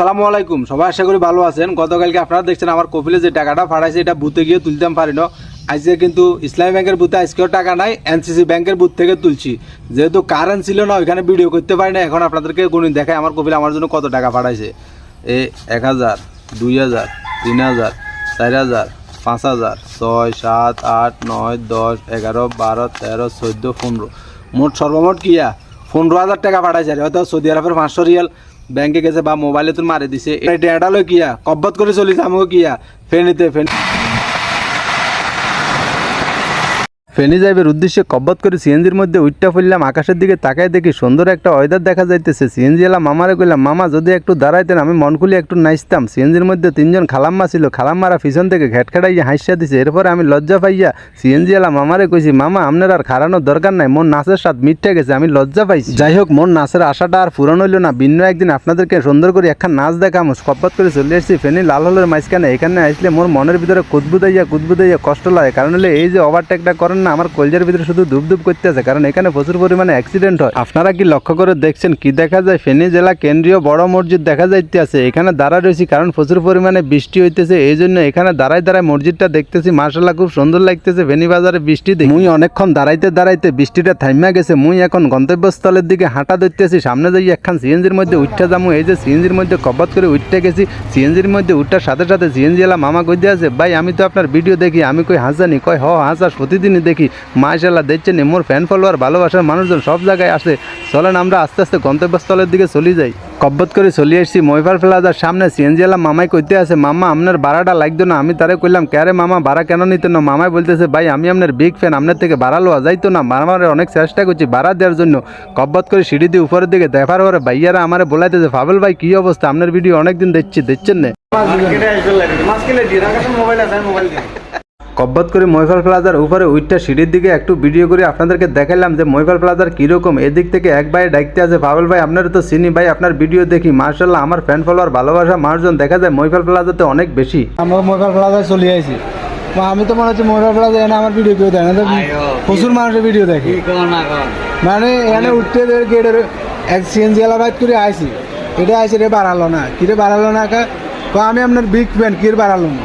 আসসালামু আলাইকুম। সবাই আশা করি ভালো আছেন। গতকালকে আপনারা দেখছেন আমার কপিলে যে টাকাটা ফাটাইছে এটা বুথে গিয়ে তুলতাম পারি না আজকে কিন্তু ইসলামী ব্যাংকের বুথে আজকেও টাকা নাই, এনসিসি ব্যাংকের বুথ থেকে তুলছি। যেহেতু কারেন্ট ছিল না, ওইখানে ভিডিও করতে পারি না এখন আপনাদেরকে গণিত দেখায় আমার কপিলে আমার জন্য কত টাকা ফাটাইছে এ, এক হাজার, দুই হাজার, তিন হাজার, চার হাজার, পাঁচ হাজার, ছয়, সাত, আট, নয়, দশ, এগারো, বারো, তেরো, চোদ্দ, পনেরো। মোট সর্বমোট কিয়া পনেরো হাজার টাকা পাঠাইছে আর হয়তো সৌদি আরবের পাঁচশো রিয়াল ব্যাংকে গেছে বা মোবাইলে তো মারে দিছে। এটা এটালো কিয়া? কব্বত করে চলিছে আমাকে কিয়া? ফেনিতে ফেন ফেনি যাইবের উদ্দেশ্যে কব্বত করে সিএনজির মধ্যে উইটটা ফেললাম আকাশের দিকে তাকায় দেখি সুন্দর একটা ওয়েদার দেখা যাইতেছে। সিএনজি এলাম মামারে কইলাম, মামা, যদি একটু দাঁড়াইতেন, আমি মন খুলে একটু নাচতাম। সিএনজির মধ্যে তিনজন খালাম্মা ছিল, খালাম্মারা পিছন থেকে ঘেট খেটাইয়া হাসিয়া দিছে। এরপরে আমি লজ্জা পাইয়া সিএনজি এলাম মামারে কইছি, মামা, আপনার আর খারানোর দরকার নাই মন নাচের স্বাদ মিটে গেছে, আমি লজ্জা পাইছি। যাই হোক মন নাচের আশাটা আর পূরণ হইল না। ভিন্ন একদিন আপনাদেরকে সুন্দর করে একখান নাচ দেখাম। কব্বত করে চলে এসেছি ফেনি লাল হলের মাঝখানে। এখানে আসলে মোর মনের ভিতরে কুদবুদাইয়া কুদবুদাইয়া কষ্ট লাগে। কারণ হলে এই যে ওভারটেকটা করেন না আমার কলজার ভিতরে শুধু ধুপ ধুপ করতে আছে কারণ এখানে প্রচুর পরিমাণে অ্যাক্সিডেন্ট হয়। আপনারা কি লক্ষ্য করে দেখছেন কি দেখা যায়? ফেনী জেলা কেন্দ্রীয় বড় মসজিদ দেখা যাইতে আছে এখানে দাঁড়া রয়েছি কারণ প্রচুর পরিমাণে বৃষ্টি হইতেছে এই জন্য এখানে দাঁড়ায় দাঁড়ায় মসজিদটা দেখতেছি মার্শাল্লাহ খুব সুন্দর লাগতেছে, ফেনী বাজারে বৃষ্টি দেখি। মুই অনেকক্ষণ দাঁড়াইতে দাঁড়াইতে বৃষ্টিটা থাইমা গেছে, মুই এখন গন্তব্যস্থলের দিকে হাঁটা ধরতেছি, সামনে যাই একখান সিএনজির মধ্যে উঠতে যাব, এই যে সিএনজির মধ্যে কবত করে উঠতে গেছি, সিএনজির মধ্যে উঠার সাথে সাথে সিএনজি এলা মামা কই ভাই, আমি তো আপনার ভিডিও দেখি, আমি কই হাসানি? কয়, হ, হাসা প্রতিদিনই দেখি। মাশাল্লাহ দেখছেন মোর ফ্যান ফলোয়ার ভালোবাসার মানুষজন সব জায়গায় আসে। চলেন আমরা আস্তে আস্তে গন্তব্যস্থলের দিকে চলে যাই। কব্বত করে চলে এসেছি মহিফার প্লাজার সামনে। সিএনজি এলাম মামাই কইতে আছে, মামা, আপনার ভাড়াটা লাগতো না। আমি তারে কইলাম ক্যারে মামা, ভাড়া কেন নিতে না? মামাই বলতেছে, ভাই, আমি আপনার বিগ ফ্যান আপনার থেকে ভাড়া লওয়া যাইতো না। মামারে অনেক চেষ্টা করছি ভাড়া দেওয়ার জন্য। কব্বত করে সিঁড়ি দিয়ে উপরের দিকে দেখার পরে ভাইয়ারা আমারে বলাইতেছে ফাবল ভাই, কি অবস্থা? আপনার ভিডিও অনেকদিন দেখছি, দেখছেন না? কব্বত করে মহিফাল প্লাজার উপরে উইটটা সিঁড়ির দিকে একটু ভিডিও করে আপনাদেরকে দেখালাম যে মহিফাল প্লাজার কীরকম। এদিক থেকে এক ভাই ডাকতে আছে পাবল ভাই আপনার তো চিনি ভাই আপনার ভিডিও দেখি। মার্শাল্লাহ আমার ফ্যান ফলোয়ার ভালোবাসা মানুষজন দেখা যায় মহিফাল প্লাজাতে অনেক বেশি। আমরা মোবাইল প্লাজায় চলে আইছি। তো আমি তো মনে হচ্ছে মোবাইল প্লাজা এনে আমার ভিডিও কেউ দেয় না প্রচুর মানুষের ভিডিও দেখে। মানে এখানে উঠতে গেটের এক সিএনজি এলা বাইক করে আইছি। এটা আইসি রে বাড়ালো না। কি রে বাড়ালো না কা? আমি আপনার বিগ ফ্যান কি রে বাড়ালো না?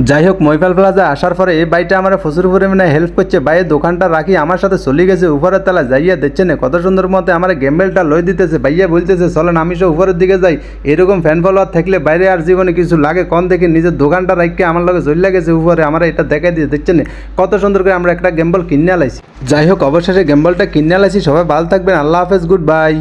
যাই হোক মহিফাল প্লাজা আসার পরে এই বাইটা আমার প্রচুর পরিমাণে হেল্প করছে। বাইয়ের দোকানটা রাখি, আমার সাথে চলে গেছে, উপরের তলা যাইয়া দেখছে না, কত সুন্দর মতে আমার গেম্বেলটা লই দিতেছে। ভাইয়া বলতেছে চলেন, আমি সব উপরের দিকে যাই। এরকম ফ্যান ফলোয়ার থাকলে বাইরে আর জীবনে কিছু লাগে কম দেখি নিজের দোকানটা রাখকে আমার লগে চলে গেছে উপরে, আমার এটা দেখাই দিয়ে দেখছে না, কত সুন্দর করে আমরা একটা গেম্বল কিনে আলাইছি। যাই হোক অবশেষে গেম্বলটা কিনে আলাইছি, সবাই ভালো থাকবেন, আল্লাহ হাফেজ গুড বাই